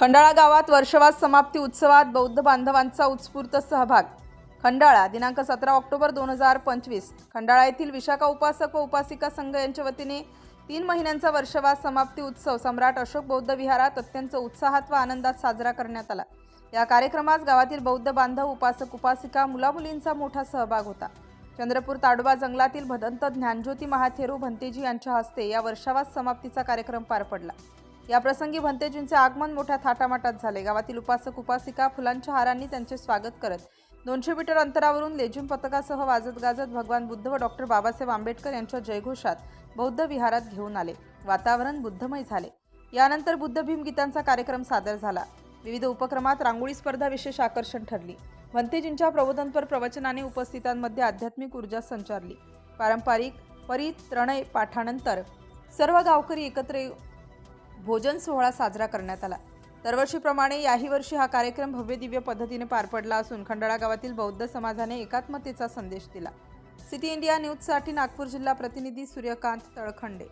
खंडाळा गावात वर्षवास समाप्ती उत्सवात बौद्ध बांधवांचा उत्स्फूर्त सहभाग. खंडाळा दिनांक सतरा ऑक्टोबर दोन हजार पंचवीस. खंडाळा येथील विशाखा उपासक व उपासिका संघ यांच्या वतीने तीन महिन्यांचा वर्षवास समाप्ती उत्सव सम्राट अशोक बौद्ध विहारात अत्यंत उत्साहात व आनंदात साजरा करण्यात आला. या कार्यक्रमास गावातील बौद्ध बांधव उपासक उपासिका मुलामुलींचा मोठा सहभाग होता. चंद्रपूर ताडोबा जंगलातील भदंत ज्ञानज्योती महाथेरू भंतेजी यांच्या हस्ते या वर्षावास समाप्तीचा कार्यक्रम पार पडला. या प्रसंगी भंतेजींचे आगमन मोठ्या थाटामाटात झाले. गावातील उपासक उपासिका फुलांच्या हारांनी त्यांचे स्वागत करत दोनशे मीटर अंतरावरून लेझिम पथकासह वाजत गाजत भगवान बुद्ध व डॉक्टर बाबासाहेब आंबेडकर यांच्या जयघोषात बौद्ध विहारात घेऊन आले. वातावरण बुद्धमय झाले. यानंतर बुद्ध भीम गीतांचा कार्यक्रम सादर झाला. विविध उपक्रमात रांगोळी स्पर्धा विशेष आकर्षण ठरली. भंतेजींच्या प्रबोधनपर प्रवचनाने उपस्थितांमध्ये आध्यात्मिक ऊर्जा संचारली. पारंपरिक परित्रणय पाठानंतर सर्व गावकरी एकत्र भोजन सोहळा साजरा करण्यात आला. दरवर्षीप्रमाणे याही वर्षी हा कार्यक्रम भव्य दिव्य पद्धतीने पार पडला असून खंडाळा गावातील बौद्ध समाजाने एकात्मतेचा संदेश दिला. सिटी इंडिया न्यूजसाठी नागपूर जिल्हा प्रतिनिधी सूर्यकांत तळखंडे.